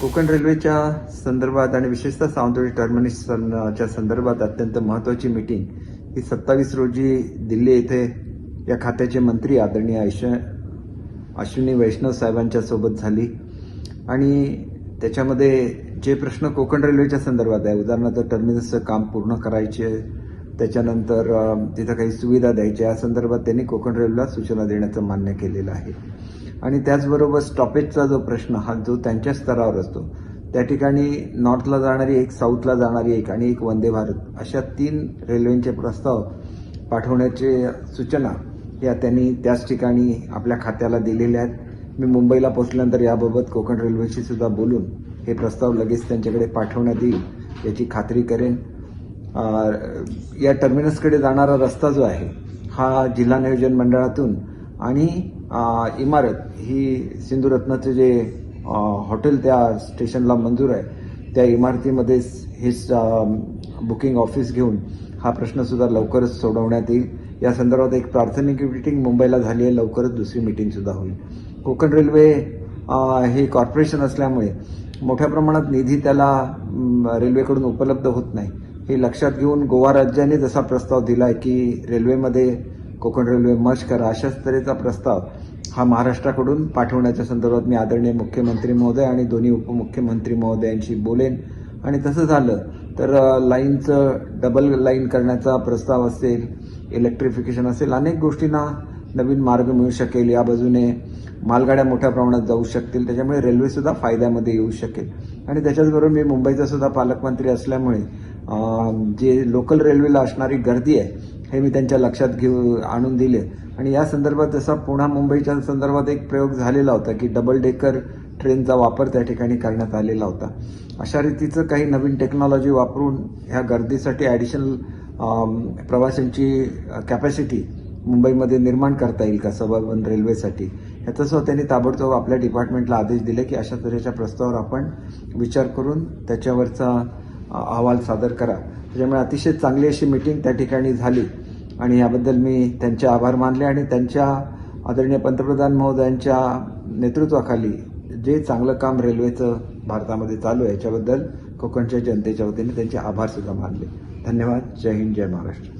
कोकण रेल्वेच्या संदर्भात आणि विशेषतः सावंतवाडी टर्मिनसच्या संदर्भात अत्यंत महत्त्वाची मीटिंग ही सत्तावीस रोजी दिल्ली येथे या खात्याचे मंत्री आदरणीय ऐश अश्विनी वैष्णव साहेबांच्या सोबत झाली. आणि त्याच्यामध्ये जे प्रश्न कोकण रेल्वेच्या संदर्भात आहे उदाहरणार्थ टर्मिनसचं काम पूर्ण करायचे त्याच्यानंतर तिथं काही सुविधा द्यायच्या या संदर्भात त्यांनी कोकण रेल्वेला सूचना देण्याचं मान्य केलेलं आहे. आणि त्याचबरोबर स्टॉपेजचा जो प्रश्न हा जो त्यांच्या स्तरावर असतो त्या ठिकाणी नॉर्थला जाणारी एक साऊथला जाणारी एक आणि एक वंदे भारत अशा तीन रेल्वेंचे प्रस्ताव पाठवण्याचे सूचना या त्यांनी त्याच ठिकाणी आपल्या खात्याला दिलेल्या आहेत. मी मुंबईला पोहोचल्यानंतर याबाबत कोकण रेल्वेशी सुद्धा बोलून हे प्रस्ताव लगेच त्यांच्याकडे पाठवण्यात येईल याची खात्री करेन. या टर्मिनसकडे जाणारा रस्ता जो आहे हा जिल्हा नियोजन मंडळातून आणि इमारत ही सिंधुरत्नाचं जे हॉटेल त्या स्टेशनला मंजूर आहे त्या इमारतीमध्येच हे बुकिंग ऑफिस घेऊन हा प्रश्नसुद्धा लवकरच सोडवण्यात येईल. या संदर्भात एक प्राथमिक मिटिंग मुंबईला झाली आहे लवकरच दुसरी मीटिंगसुद्धा होईल. कोकण रेल्वे हे कॉर्पोरेशन असल्यामुळे मोठ्या प्रमाणात निधी त्याला रेल्वेकडून उपलब्ध होत नाही. हे लक्षात घेऊन गोवा राज्याने जसा प्रस्ताव दिला आहे की रेल्वेमध्ये कोकण रेल्वे मर्ज करा अशाच तऱ्हेचा प्रस्ताव हा महाराष्ट्राकडून पाठवण्याच्या संदर्भात मी आदरणीय मुख्यमंत्री महोदय आणि दोन्ही उपमुख्यमंत्री महोदयांशी बोलेन. आणि तसं झालं तर लाईनचं डबल लाईन करण्याचा प्रस्ताव असेल इलेक्ट्रिफिकेशन असेल अनेक गोष्टींना नवीन मार्ग मिळू शकेल. या बाजूने मालगाड्या मोठ्या प्रमाणात जाऊ शकतील त्याच्यामुळे रेल्वेसुद्धा फायद्यामध्ये येऊ शकेल. आणि त्याच्याचबरोबर मी मुंबईचा सुद्धा पालकमंत्री असल्यामुळे जे लोकल रेल्वेला असणारी गर्दी आहे हे मी त्यांच्या लक्षात घेऊ आणून दिले. आणि या संदर्भात जसा पुन्हा मुंबईच्या संदर्भात एक प्रयोग झालेला होता की डबल डेकर ट्रेनचा वापर त्या ठिकाणी करण्यात आलेला होता. अशा रीतीचं काही नवीन टेक्नॉलॉजी वापरून ह्या गर्दीसाठी ॲडिशनल प्रवाशांची कॅपॅसिटी मुंबईमध्ये निर्माण करता येईल का सबर्बन रेल्वेसाठी? ह्याचं त्यांनी ताबडतोब आपल्या डिपार्टमेंटला आदेश दिले की अशा तऱ्हेच्या प्रस्तावावर आपण विचार करून त्याच्यावरचा अहवाल सादर करा. त्याच्यामुळे अतिशय चांगली अशी मिटिंग त्या ठिकाणी झाली. आणि याबद्दल मी त्यांचे आभार मानले आणि त्यांच्या आदरणीय पंतप्रधान महोदयांच्या नेतृत्वाखाली जे चांगलं काम रेल्वेचं भारतामध्ये चालू आहे याच्याबद्दल कोकणच्या जनतेच्या वतीने त्यांचे आभार सुद्धा मानले. धन्यवाद. जय हिंद जय महाराष्ट्र.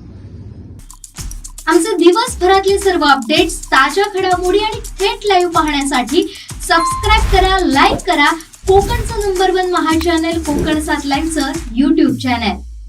आमचे दिवसभरातले सर्व अपडेट्स ताज्या घडामोडी आणि थेट लाईव्ह पाहण्यासाठी सबस्क्राईब करा लाईक करा. कोकणचं नंबर वन महा चॅनल कोकण सात लाईनचं युट्यूब चॅनल